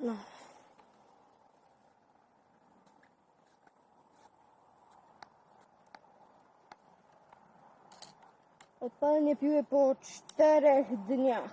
No. Odpalenie piły po czterech dniach.